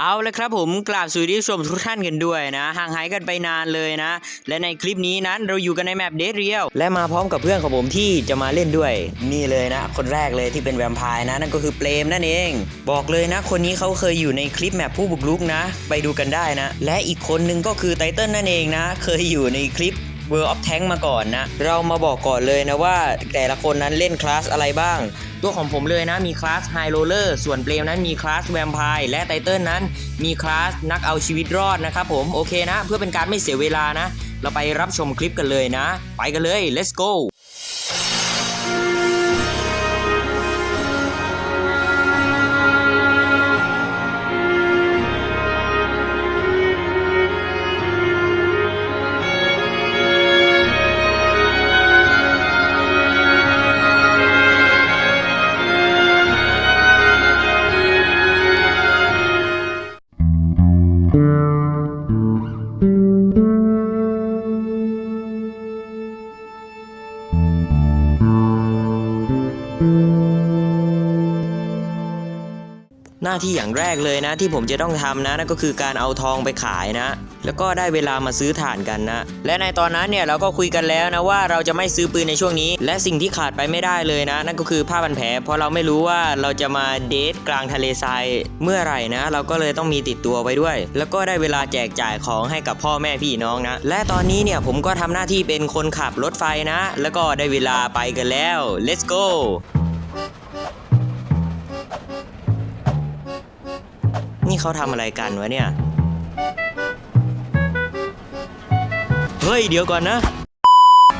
เอาเลยครับผมกราบสวัสดีชมทุกท่านกันด้วยนะห่างหายกันไปนานเลยนะ และในคลิปนี้นั้นเราอยู่กันในแมปเดทเรียลและมาพร้อมกับเพื่อนของผมที่จะมาเล่นด้วย นี่เลยนะ คนแรกเลยที่เป็นแวมไพร์นะนั่นก็คือเปรมนั่นเอง บอกเลยนะ คนนี้เขาเคยอยู่ในคลิปแมปผู้บุกรุกนะ ไปดูกันได้นะ และอีกคนนึงก็คือไตเติ้ลนั่นเองนะ เคยอยู่ในคลิป World of Tank มาก่อนนะ เรามาบอกก่อนเลยนะว่าแต่ละคนนั้นเล่นคลาสอะไรบ้าง ตัวของผมเลยนะมีคลาสไฮโรเลอร์ส่วนเปลนั้นมีคลาสแวมไพร์และไตเติลนั้นมีคลาสนักเอาชีวิตรอดนะครับผมโอเคนะ เพื่อเป็นการไม่เสียเวลานะ เราไปรับชมคลิปกันเลยนะ ไปกันเลย let's go าที่อย่างแรกเลยนะ ที่ผมจะต้องทำนะนั่นก็คือการเอาทองไปขายนะ แล้วก็ได้เวลามาซื้อถ่านกันนะ และในตอนนั้นเนี่ยเราก็คุยกันแล้วนะว่าเราจะไม่ซื้อปืนในช่วงนี้ และสิ่งที่ขาดไปไม่ได้เลยนะ นั่นก็คือผ้าพันแผลเพราะเราไม่รู้ว่าเราจะมาเดทกลางทะเลทรายเมื่อไหร่นะ เราก็เลยต้องมีติดตัวไว้ด้วย แล้วก็ได้เวลาแจกจ่ายของให้กับพ่อแม่พี่น้องนะ และตอนนี้เนี่ยผมก็ทำหน้าที่เป็นคนขับรถไฟนะ แล้วก็ได้เวลาไปกันแล้ว let's go นี่เขาทำอะไรกันวะเนี่ย เฮ้ย เดี๋ยวก่อนนะ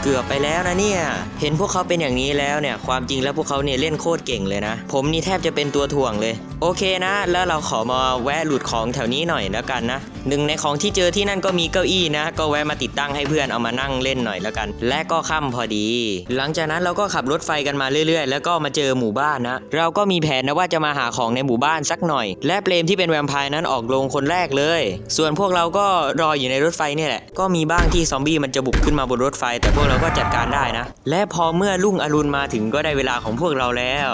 เกือบไปแล้วนะเนี่ย เห็นพวกเขาเป็นอย่างนี้แล้วเนี่ย ความจริงแล้วพวกเขาเนี่ยเล่นโคตรเก่งเลยนะ ผมนี่แทบจะเป็นตัวถ่วงเลยโอเคนะ แล้วเราขอมาแวะหลุดของแถวนี้หน่อยแล้วกันนะหนึ่งในของที่เจอที่นั่นก็มีเก้าอี้นะ ก็แวะมาติดตั้งให้เพื่อนเอามานั่งเล่นหน่อยแล้วกัน และก็ค่ำพอดี หลังจากนั้นเราก็ขับรถไฟกันมาเรื่อยๆ แล้วก็มาเจอหมู่บ้านนะ เราก็มีแผนนะว่าจะมาหาของในหมู่บ้านสักหน่อย และเปรมที่เป็นแวมไพร์นั้นออกลงคนแรกเลย ส่วนพวกเราก็รออยู่ในรถไฟเนี่ยแหละ ก็มีบ้างที่ซอมบี้มันจะบุกขึ้นมาบนรถไฟ แต่พวกเราก็จัดการได้นะ และพอเมื่อรุ่งอรุณมาถึงก็ได้เวลาของพวกเราแล้ว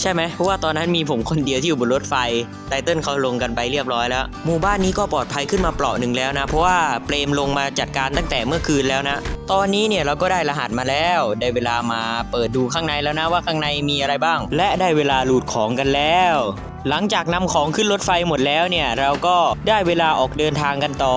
ใช่ไหมเพราะว่าตอนนั้นมีผมคนเดียวที่อยู่บนรถไฟไตเติ้ลเขาลงกันไปเรียบร้อยแล้ว หมู่บ้านนี้ก็ปลอดภัยขึ้นมาเปราะหนึ่งแล้วนะ เพราะว่าเปรมลงมาจัดการตั้งแต่เมื่อคืนแล้วนะ ตอนนี้เนี่ยเราก็ได้รหัสมาแล้ว ได้เวลามาเปิดดูข้างในแล้วนะว่าข้างในมีอะไรบ้าง และได้เวลาหลุดของกันแล้ว หลังจากนำของขึ้นรถไฟหมดแล้วเนี่ยเราก็ได้เวลาออกเดินทางกันต่อ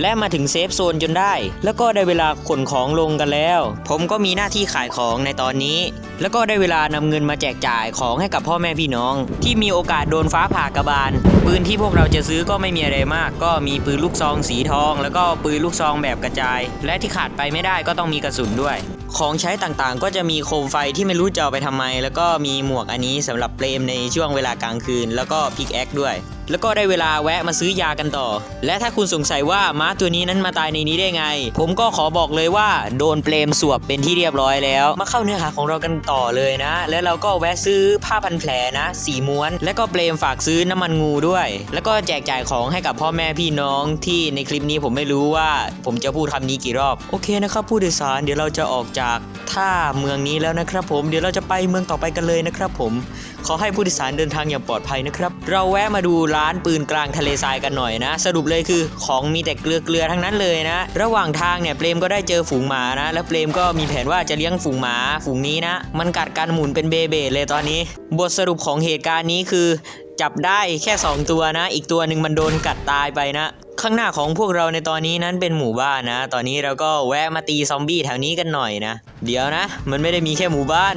และมาถึงเซฟโซนจนได้ แล้วก็ได้เวลาขนของลงกันแล้ว ผมก็มีหน้าที่ขายของในตอนนี้ แล้วก็ได้เวลานำเงินมาแจกจ่ายของให้กับพ่อแม่พี่น้อง ที่มีโอกาสโดนฟ้าผ่ากระบาล ปืนที่พวกเราจะซื้อก็ไม่มีอะไรมาก ก็มีปืนลูกซองสีทอง แล้วก็ปืนลูกซองแบบกระจาย และที่ขาดไปไม่ได้ก็ต้องมีกระสุนด้วย ของใช้ต่างๆ ก็จะมีโคมไฟที่ไม่รู้จะเอาไปทำไม แล้วก็มีหมวกอันนี้สำหรับเปรมในช่วงเวลากลางคืน แล้วก็พิกแอคด้วยแล้วก็ได้เวลาแวะมาซื้อยากันต่อ และถ้าคุณสงสัยว่าม้าตัวนี้นั้นมาตายในนี้ได้ไง ผมก็ขอบอกเลยว่าโดนเปรมสวบเป็นที่เรียบร้อยแล้ว มาเข้าเนื้อหาของเรากันต่อเลยนะ แล้วเราก็แวะซื้อผ้าพันแผลนะสีม้วน และก็เปรมฝากซื้อน้ำมันงูด้วย แล้วก็แจกจ่ายของให้กับพ่อแม่พี่น้องที่ในคลิปนี้ผมไม่รู้ว่า ผมจะพูดคำนี้กี่รอบโอเคนะครับผู้โดยสารเดี๋ยวเราจะออกจากท่าเมืองนี้แล้วนะครับผมเดี๋ยวเราจะไปเมืองต่อไปกันเลยนะครับผม ขอให้ผู้โดยสารเดินทางอย่างปลอดภัยนะครับ เราแวะมาดูร้านปืนกลางทะเลทรายกันหน่อยนะ สรุปเลยคือของมีแต่เกลือเกลือทั้งนั้นเลยนะ ระหว่างทางเนี่ยเปรมก็ได้เจอฝูงหมานะ แล้วเปรมก็มีแผนว่าจะเลี้ยงฝูงหมาฝูงนี้นะ มันกัดกันหมุนเป็นเบเบเลยตอนนี้ บทสรุปของเหตุการณ์นี้คือ จับได้แค่ 2 ตัวนะ อีกตัวหนึ่งมันโดนกัดตายไปนะข้างหน้าของพวกเราในตอนนี้นั้นเป็นหมู่บ้านนะ ตอนนี้เราก็แวะมาตีซอมบี้แถวนี้กันหน่อยนะ เดี๋ยวนะ มันไม่ได้มีแค่หมู่บ้าน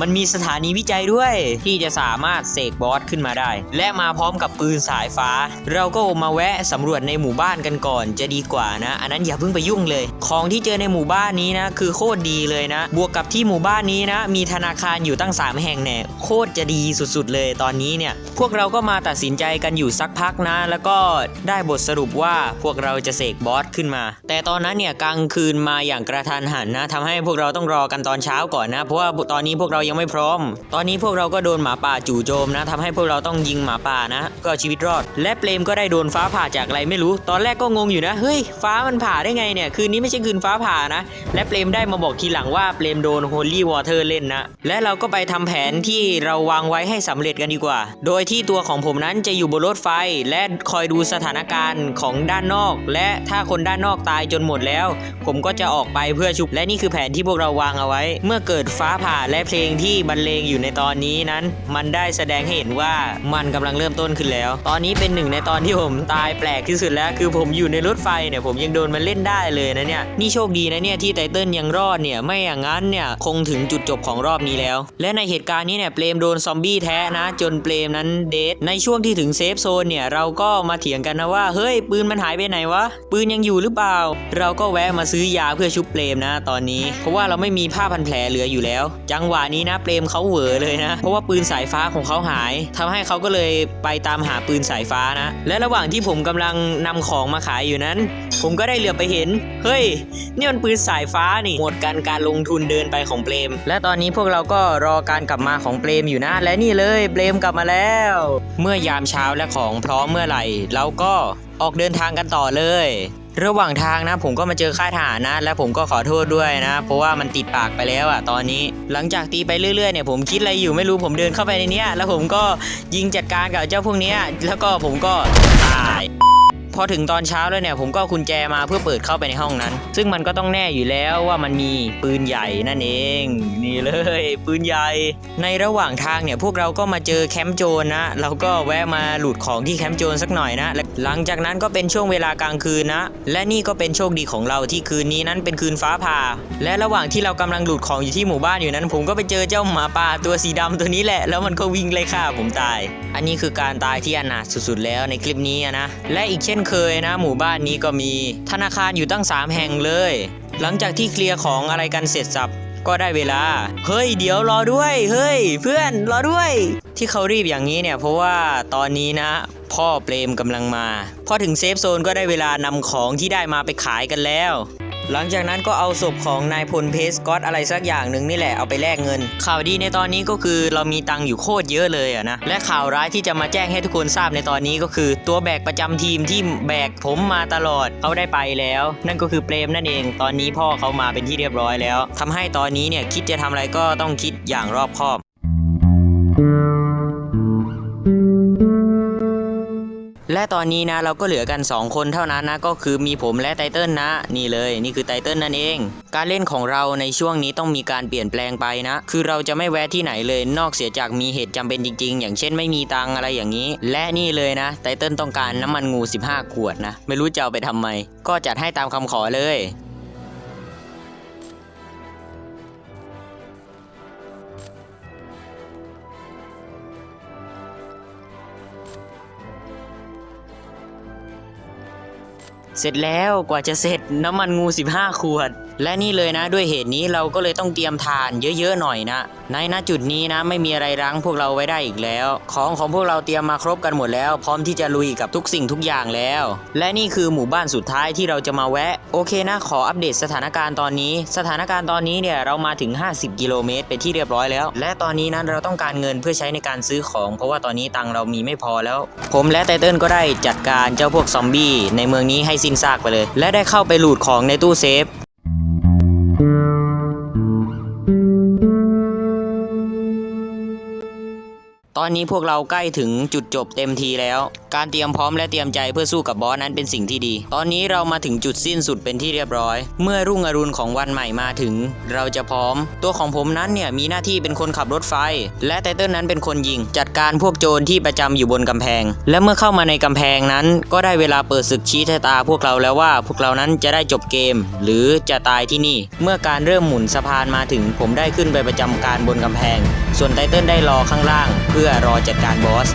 มันมีสถานีวิจัยด้วย ที่จะสามารถเสกบอสขึ้นมาได้ และมาพร้อมกับปืนสายฟ้า เราก็มาแวะสำรวจในหมู่บ้านกันก่อนจะดีกว่านะ อันนั้นอย่าเพิ่งไปยุ่งเลย ของที่เจอในหมู่บ้านนี้นะคือโคตรดีเลยนะ บวกกับที่หมู่บ้านนี้นะ มีธนาคารอยู่ตั้ง 3 แห่งแน่โคตรจะดีสุดๆ เลยตอนนี้เนี่ย พวกเราก็มาตัดสินใจกันอยู่สักพักนะ แล้วก็ได้บทสรุปว่าพวกเราจะเสกบอสขึ้นมา แต่ตอนนั้นเนี่ยกลางคืนมาอย่างกระทันหันนะทำให้พวกเราต้องรอกันตอนเช้าก่อนนะ เพราะว่าตอนนี้พวกเรายังไม่พร้อม ตอนนี้พวกเราก็โดนหมาป่าจู่โจมนะทำให้พวกเราต้องยิงหมาป่านะ ก็ชีวิตรอด และเปรมก็ได้โดนฟ้าผ่าจากอะไรไม่รู้ ตอนแรกก็งงอยู่นะ เฮ้ย ฟ้ามันผ่าได้ไงเนี่ย คืนนี้ไม่ใช่คืนฟ้าผ่านะ และเปรมได้มาบอกทีหลังว่าเปรมโดนโฮลี่วอเตอร์เล่นนะ และเราก็ไปทำแผนที่เราวางไว้ให้สำเร็จกันดีกว่า โดยที่ตัวของผมนั้นจะอยู่บนรถไฟ และคอยดูสถานการณ์ของด้านนอก และถ้าคนด้านนอกตายจนหมดแล้ว ผมก็จะออกไปเพื่อชุบ และนี่คือแผนที่พวกเราวางเอาไว้ เมื่อเกิดฟ้าผ่าและเพลงที่บรรเลงอยู่ในตอนนี้นั้น มันได้แสดงให้เห็นว่ามันกำลังเริ่มต้นขึ้นแล้ว ตอนนี้เป็นหนึ่งในตอนที่ผมตายแปลกที่สุดแล้ว คือผมอยู่ในรถไฟเนี่ยผมยังโดนมันเล่นได้เลยนะเนี่ยนี่โชคดีนะเนี่ยที่ไตเติ้ลยังรอดเนี่ยไม่อย่างนั้นเนี่ยคงถึงจุดจบของรอบนี้แล้ว และในเหตุการณ์นี้เนี่ยเปรมโดนซอมบี้แท้นะ จนเปรมนั้นเดทในช่วงที่ถึงเซฟโซนเนี่ยเราก็มาเถียงกันนะว่าเฮ้ยปืนมันหายไปไหนวะปืนยังอยู่หรือเปล่า เราก็แวะมาซื้อยาเพื่อชุบเปรมนะ ตอนนี้ เพราะว่าเราไม่มีผ้าพันแผลเหลืออยู่แล้ว จังหวะนี้นะเปรมเขาเหวอเลยนะ เพราะว่าปืนสายฟ้าของเขาหายทำให้เขาก็เลยไปตามหาปืนสายฟ้านะ และระหว่างที่ผมกำลังนำของมาขายอยู่นั้น ผมก็ได้เหลือบไปเห็น เฮ้ย นี่มันปืนสายฟ้านี่หมดการการลงทุนเดินไปของเปรม และตอนนี้พวกเราก็รอการกลับมาของเปรมอยู่นะ และนี่เลยเปรมกลับมาแล้ว เมื่อยามเช้าและของพร้อมเมื่อไหร่ เราก็ออกเดินทางกันต่อเลย ระหว่างทางนะ ผมก็มาเจอค่ายทหารนะ และผมก็ขอโทษด้วยนะ เพราะว่ามันติดปากไปแล้วอะตอนนี้ หลังจากตีไปเรื่อยๆเนี่ยผมคิดอะไรอยู่ไม่รู้ผมเดินเข้าไปในเนี้ยแล้วผมก็ยิงจัดการกับเจ้าพวกเนี้ยแล้วก็ผมก็ตาย พอถึงตอนเช้าแล้วเนี่ยผมก็เอากุญแจมาเพื่อเปิดเข้าไปในห้องนั้น ซึ่งมันก็ต้องแน่อยู่แล้วว่ามันมีปืนใหญ่นั่นเอง นี่เลย ปืนใหญ่ ในระหว่างทางเนี่ยพวกเราก็มาเจอแคมป์โจรนะเราก็แวะมาหลุดของที่แคมป์โจรสักหน่อยนะหลังจากนั้นก็เป็นช่วงเวลากลางคืนนะ และนี่ก็เป็นโชคดีของเราที่คืนนี้นั้นเป็นคืนฟ้าผ่า และระหว่างที่เรากำลังหลุดของอยู่ที่หมู่บ้านอยู่นั้น ผมก็ไปเจอเจ้าหมาป่าตัวสีดำตัวนี้แหละ แล้วมันก็วิ่งไล่ฆ่าผมตาย อันนี้คือการตายที่อนาถสุดๆแล้วในคลิปนี้นะ และอีกเช่นเคยนะ หมู่บ้านนี้ก็มี ธนาคารอยู่ตั้ง 3 แห่งเลย หลังจากที่เคลียร์ของอะไรกันเสร็จสับก็ได้เวลา เฮ้ย เดี๋ยวรอด้วย เฮ้ย เพื่อนรอด้วย ที่เขารีบอย่างนี้เนี่ยเพราะว่าตอนนี้นะ พ่อเปรมกำลังมา พอถึงเซฟโซนก็ได้เวลานำของที่ได้มาไปขายกันแล้ว หลังจากนั้นก็เอาศพของนายพลเพสกอตอะไรสักอย่างหนึ่งนี่แหละเอาไปแลกเงิน ข่าวดีในตอนนี้ก็คือเรามีตังค์อยู่โคตรเยอะเลยอะนะและข่าวร้ายที่จะมาแจ้งให้ทุกคนทราบในตอนนี้ก็คือตัวแบกประจำทีมที่แบกผมมาตลอดเขาได้ไปแล้ว นั่นก็คือเปรมนั่นเอง ตอนนี้พ่อเขามาเป็นที่เรียบร้อยแล้วทำให้ตอนนี้เนี่ยคิดจะทำอะไรก็ต้องคิดอย่างรอบคอบ และตอนนี้นะเราก็เหลือกัน 2 คนเท่านั้นนะก็คือมีผมและไตเติลนะนี่เลยนี่คือไตเติลนั่นเอง การเล่นของเราในช่วงนี้ต้องมีการเปลี่ยนแปลงไปนะ คือเราจะไม่แวะที่ไหนเลยนอกเสียจากมีเหตุจำเป็นจริง ๆ อย่างเช่นไม่มีตังอะไรอย่างนี้ และนี่เลยนะไตเติลต้องการน้ำมันงู 15 ขวดนะไม่รู้จะเอาไปทำไม ก็จัดให้ตามคำขอเลย เสร็จแล้วกว่าจะเสร็จน้ำมันงู 15 ขวด และนี่เลยนะด้วยเหตุนี้เราก็เลยต้องเตรียมทานเยอะๆหน่อยนะ ในณจุดนี้นะไม่มีอะไรรั้งพวกเราไว้ได้อีกแล้ว ของของพวกเราเตรียมมาครบกันหมดแล้ว พร้อมที่จะลุยกับทุกสิ่งทุกอย่างแล้ว และนี่คือหมู่บ้านสุดท้ายที่เราจะมาแวะ โอเคนะขออัปเดตสถานการณ์ตอนนี้ สถานการณ์ตอนนี้เนี่ยเรามาถึง 50 กิโลเมตรเป็นที่เรียบร้อยแล้ว และตอนนี้นั้นเราต้องการเงินเพื่อใช้ในการซื้อของ เพราะว่าตอนนี้ตังเรามีไม่พอแล้ว ผมและไตเติ้ลก็ได้จัดการเจ้าพวกซอมบี้ในเมืองนี้ให้สิ้นซากไปเลย และได้เข้าไปลูดของในตู้เซฟ ตอนนี้พวกเราใกล้ถึงจุดจบเต็มทีแล้ว การเตรียมพร้อมและเตรียมใจเพื่อสู้กับบอสนั้นเป็นสิ่งที่ดี ตอนนี้เรามาถึงจุดสิ้นสุดเป็นที่เรียบร้อย เมื่อรุ่งอรุณของวันใหม่มาถึง เราจะพร้อม ตัวของผมนั้นเนี่ยมีหน้าที่เป็นคนขับรถไฟ และไตเติ้ลนั้นเป็นคนยิง จัดการพวกโจรที่ประจำอยู่บนกำแพง และเมื่อเข้ามาในกำแพงนั้น ก็ได้เวลาเปิดศึกชี้ชะตาพวกเราแล้วว่า พวกเรานั้นจะได้จบเกม หรือจะตายที่นี่ เมื่อการเริ่มหมุนสะพานมาถึง ผมได้ขึ้นไปประจำการบนกำแพง ส่วนไตเติ้ลได้รอข้างล่าง เพื่อพื่อรอจัดการบอส